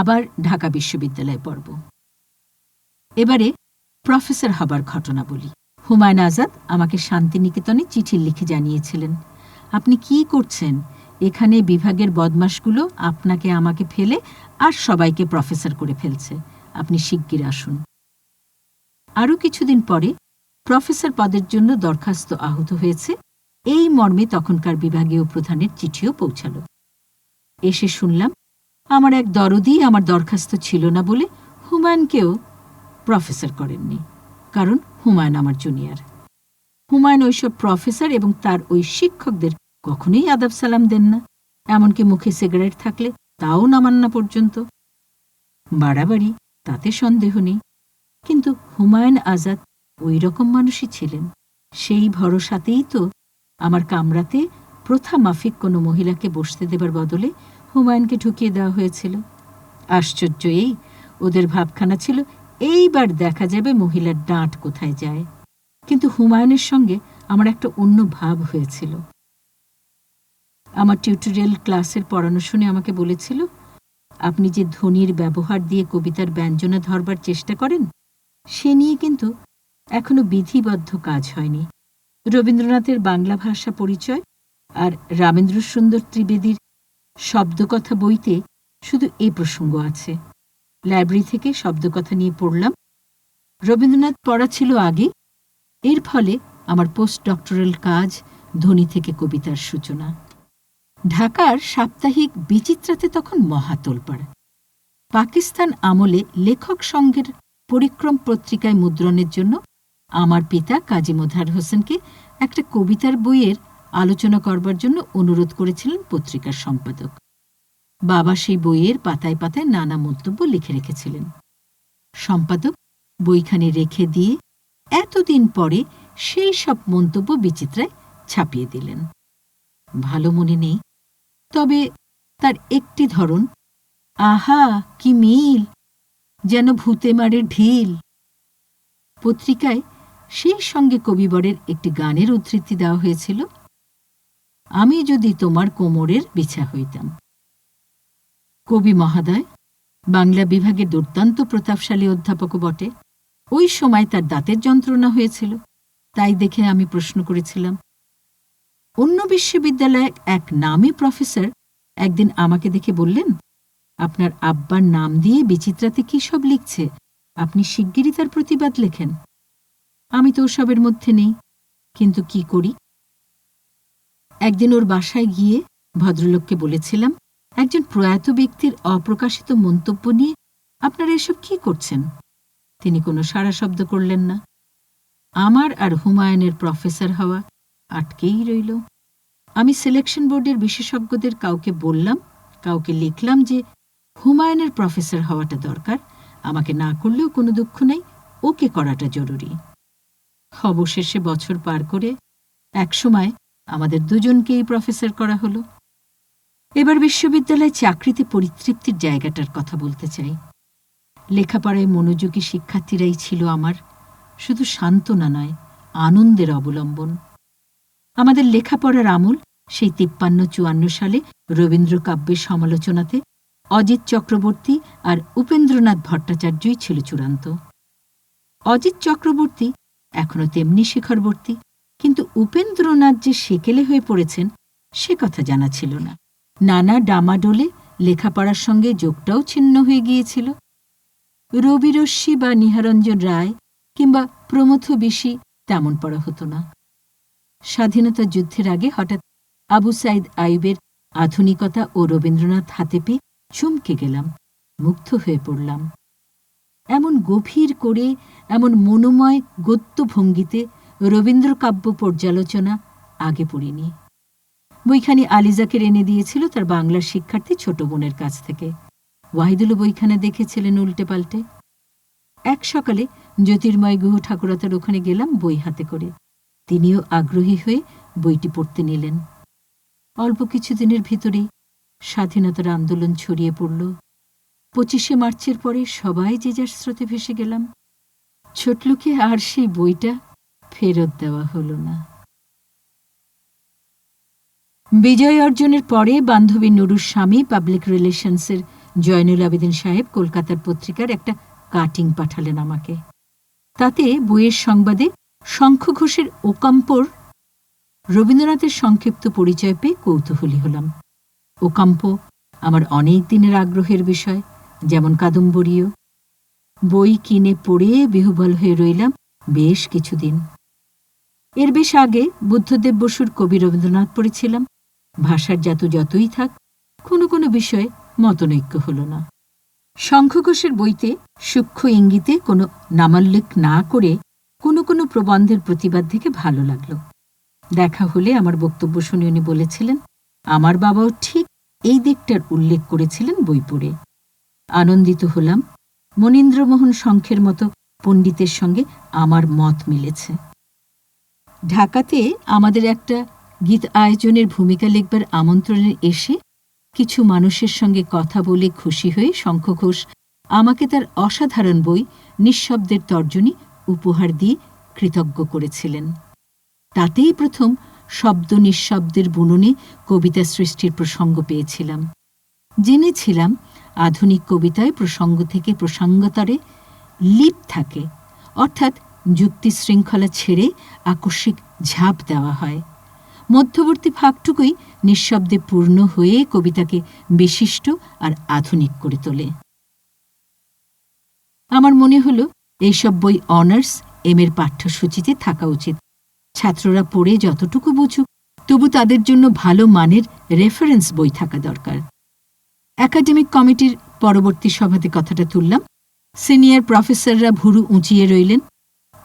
আবার ঢাকা বিশ্ববিদ্যালয়ে পড়ব। এবারে প্রফেসর হবার ঘটনা বলি। হুমায়ুন আজাদ আমাকে শান্তিনিকেতনে চিঠি লিখে জানিয়েছিলেন, আপনি কি করছেন? এখানে বিভাগের বদমাশগুলো আপনাকে আমাকে ফেলে আর সবাইকে প্রফেসর করে ফেলছে। আপনি শিগগির আসুন। আরও কিছুদিন পরে প্রফেসর পদের জন্য দরখাস্ত আহত হয়েছে। এই মর্মে তখনকার বিভাগীয় প্রধানের চিঠিও পৌঁছাল। এসে শুনলাম আমার এক দরদি আমার দরখাস্ত ছিল না বলে হুমায়ুনকেও প্রফেসর করেননি, কারণ হুমায়ুন আমার জুনিয়র। হুমায়ুন ওইসব প্রফেসর এবং তার ওই শিক্ষকদের কখনোই আদাব সালাম দেন না। এমনকি মুখে সিগারেট থাকলে তাও নামান না পর্যন্ত। বাড়াবাড়ি, তাতে সন্দেহ নেই। কিন্তু হুমায়ুন আজাদ ওই রকম মানুষই ছিলেন। সেই ভরসাতেই তো আমার কামরাতে প্রথা মাফিক কোনো মহিলাকে বসতে দেবার বদলে হুমায়ুনকে ঢুকিয়ে দেওয়া হয়েছিল। আশ্চর্য এই, ওদের ভাবখানা ছিল, এইবার দেখা যাবে মহিলার ডাঁট কোথায় যায়। কিন্তু হুমায়ুনের সঙ্গে আমার একটা অন্য ভাব হয়েছিল। আমার টিউটোরিয়াল ক্লাসের পড়ানো শুনে আমাকে বলেছিল, আপনি যে ধ্বনির ব্যবহার দিয়ে কবিতার ব্যঞ্জনা ধরবার চেষ্টা করেন, সে নিয়ে কিন্তু এখনও বিধিবদ্ধ কাজ হয়নি। রবীন্দ্রনাথের বাংলা ভাষা পরিচয় আর রামেন্দ্র সুন্দর ত্রিবেদীর শব্দকথা বইতে শুধু এই প্রসঙ্গ আছে। লাইব্রেরি থেকে শব্দকথা নিয়ে পড়লাম। রবীন্দ্রনাথ পড়া ছিল আগে। এর ফলে আমার পোস্ট ডক্টরাল কাজ ধ্বনি থেকে কবিতার সূচনা। ঢাকার সাপ্তাহিক বিচিত্রাতে তখন মহাতোলপাড় পাকিস্তান আমলে লেখক সংঘের পরিক্রম পত্রিকায় মুদ্রণের জন্য আমার পিতা কাজী মোধার হোসেনকে একটা কবিতার বইয়ের আলোচনা করবার জন্য অনুরোধ করেছিলেন পত্রিকার সম্পাদক। বাবা সেই বইয়ের পাতায় পাতায় নানা মন্তব্য লিখে রেখেছিলেন। সম্পাদক বইখানি রেখে দিয়ে এতদিন পরে সেই সব মন্তব্য বিচিত্রায় ছাপিয়ে দিলেন। ভালো মনে নেই। তবে তার একটি ধরন, আহা, কি মিল! যেন ভূতে মারে ঢিল! পত্রিকায় সেই সঙ্গে কবিবরের একটি গানের উদ্ধৃতি দেওয়া হয়েছিল আমি যদি তোমার কোমরের বিছা হইতাম। কবি মহাদয়, বাংলা বিভাগের দুর্দান্ত প্রতাপশালী অধ্যাপকও বটে। ওই সময় তার দাঁতের যন্ত্রণা হয়েছিল, তাই দেখে আমি প্রশ্ন করেছিলাম, অন্য বিশ্ববিদ্যালয়ে এক নামী প্রফেসর একদিন আমাকে দেখে বললেন, আপনার আব্বার নাম দিয়ে বিচিত্রাতে কি সব লিখছে? আপনি শিগগিরই তার প্রতিবাদ লেখেন। আমি তো ওসবের মধ্যে নেই, কিন্তু কি করি? একদিন ওর বাসায় গিয়ে ভদ্রলোককে বলেছিলাম, একজন প্রয়াত ব্যক্তির অপ্রকাশিত মন্তব্য নিয়ে আপনারা এসব কি করছেন? তিনি কোনো সাড়া শব্দ করলেন না। আমার আর হুমায়ুনের প্রফেসর হওয়া আটকেই রইল। আমি সিলেকশন বোর্ডের বিশেষজ্ঞদের কাউকে বললাম, কাউকে লিখলাম যে হুমায়ুনের প্রফেসর হওয়াটা দরকার, আমাকে না করলেও কোনো দুঃখ নেই, ওকে করাটা জরুরি। অবশেষে বছর পার করে একসময় আমাদের দুজনকেই প্রফেসর করা হলো। এবার বিশ্ববিদ্যালয়ে চাকরিতে পরিতৃপ্তির জায়গাটার কথা বলতে চাই। লেখাপড়ায় মনোযোগী শিক্ষার্থীরাই ছিল আমার, শুধু সান্ত্বনা নয়, আনন্দের অবলম্বন। আমাদের লেখাপড়ার আমল সেই তিপ্পান্ন চুয়ান্ন সালে রবীন্দ্র কাব্যের সমালোচনাতে অজিত চক্রবর্তী আর উপেন্দ্রনাথ ভট্টাচার্যই ছিল চূড়ান্ত। অজিত চক্রবর্তী এখনও তেমনি শিখরবর্তী। কিন্তু উপেন্দ্রনাথ যে সেকেলে হয়ে পড়েছেন, সে কথা জানা ছিল না। নানা ডামাডোলে লেখাপড়ার সঙ্গে যোগটাও ছিন্ন হয়ে গিয়েছিল। রবিরশ্মি বা নিহারঞ্জন রায় কিংবা প্রমথ বিশি তেমন পড়া হতো না। স্বাধীনতা যুদ্ধের আগে হঠাৎ আবু সাইদ আইবের আধুনিকতা ও রবীন্দ্রনাথ হাতে পেয়ে চমকে গেলাম, মুগ্ধ হয়ে পড়লাম। এমন গভীর করে, এমন মনোময় গদ্য ভঙ্গিতে রবীন্দ্র কাব্য পর্যালোচনা আগে পড়িনি। বইখানি আলিজাকে এনে দিয়েছিল তার বাংলার শিক্ষার্থী ছোট বোনের কাছ থেকে। ওয়াহিদুল বইখানা দেখেছিলেন উল্টে পাল্টে। এক সকালে জ্যোতির্ময় গুহ ঠাকুরতার ওখানে গেলাম বই হাতে করে। তিনিও আগ্রহী হয়ে বইটি পড়তে নিলেন। অল্প কিছুদিনের ভিতরেই স্বাধীনতার আন্দোলন ছড়িয়ে পড়ল। পঁচিশে মার্চের পরে সবাই যে যার স্রোতে ভেসে গেলাম। ছোটলুকে আর সেই বইটা ফেরত দেওয়া হলো না। বিজয় অর্জনের পরে বান্ধবী নুরুর স্বামী পাবলিক রিলেশনসের জয়নুল আবেদিন সাহেব কলকাতার পত্রিকার একটা কাটিং পাঠালেন আমাকে। তাতে বইয়ের সংবাদে শঙ্খ ঘোষের ওকাম্পর রবীন্দ্রনাথের সংক্ষিপ্ত পরিচয় পেয়ে কৌতূহলী হলাম। ওকাম্প আমার অনেক দিনের আগ্রহের বিষয়, যেমন কাদম্বরীয় বই কিনে পড়ে বিহুবল হয়ে রইলাম বেশ কিছুদিন। এর বেশ আগে বুদ্ধদেব বসুর কবি রবীন্দ্রনাথ পড়েছিলাম। ভাষার জাত যতই থাক, কোনো কোনো বিষয়ে মতনৈক্য হল না। শঙ্খঘোষের বইতে সূক্ষ্ম ইঙ্গিতে কোনো নামাল্লেখ না করে কোনো কোনো প্রবন্ধের প্রতিবাদ থেকে ভালো লাগল। দেখা হলে আমার বক্তব্য শুনে উনি বলেছিলেন, আমার বাবাও ঠিক এই দিকটার উল্লেখ করেছিলেন বই পড়ে। আনন্দিত হলাম, মনীন্দ্রমোহন শঙ্খের মতো পণ্ডিতের সঙ্গে আমার মত মিলেছে। ঢাকাতে আমাদের একটা গীত আয়োজনের ভূমিকা লিখবার আমন্ত্রণে এসে কিছু মানুষের সঙ্গে কথা বলে খুশি হয়ে শঙ্খ ঘোষ আমাকে তার অসাধারণ বই নিঃশব্দের তর্জনী উপহার দিয়ে কৃতজ্ঞ করেছিলেন। তাতেই প্রথম শব্দ নিঃশব্দের বুননে কবিতা সৃষ্টির প্রসঙ্গ পেয়েছিলাম। জেনেছিলাম আধুনিক কবিতায় প্রসঙ্গ থেকে প্রসঙ্গতরে লিপ থাকে, অর্থাৎ যুক্তি শৃঙ্খলা ছেড়ে আকস্মিক ঝাঁপ দেওয়া হয়। মধ্যবর্তী ভাগটুকুই নিঃশব্দে পূর্ণ হয়ে কবিতাকে বিশিষ্ট আর আধুনিক করে তোলে। আমার মনে হল, এইসব বই অনার্স এম এর পাঠ্যসূচিতে থাকা উচিত। ছাত্ররা পড়ে যতটুকু বুঝুক, তবু তাদের জন্য ভালো মানের রেফারেন্স বই থাকা দরকার। একাডেমিক কমিটির পরবর্তী সভাতে কথাটা তুললাম। সিনিয়র প্রফেসররা ভুরু উঁচিয়ে রইলেন।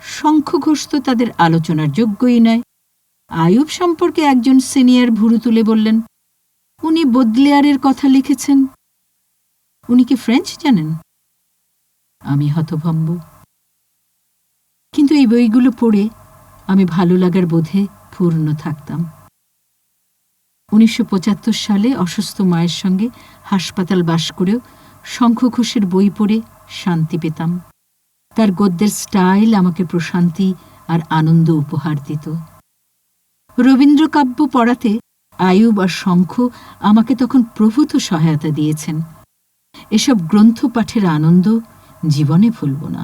শঙ্খঘোষ তো তাদের আলোচনার যোগ্যই নয়। আয়ুব সম্পর্কে একজন সিনিয়র ভুরু তুলে বললেন, উনি বদলেয়ারের কথা লিখেছেন। উনি কি ফ্রেঞ্চ জানেন? আমি হতভম্ব। কিন্তু এই বইগুলো পড়ে আমি ভালো লাগার বোধে পূর্ণ থাকতাম। উনিশশো পঁচাত্তর সালে অসুস্থ মায়ের সঙ্গে হাসপাতাল বাস করেও শঙ্খ ঘোষের বই পড়ে শান্তি পেতাম। তার গদ্যের স্টাইল আমাকে প্রশান্তি আর আনন্দ উপহার দিত। রবীন্দ্রকাব্য পড়াতে আয়ুব আর শঙ্খ আমাকে তখন প্রভূত সহায়তা দিয়েছেন। এসব গ্রন্থ পাঠের আনন্দ জীবনে ভুলব না।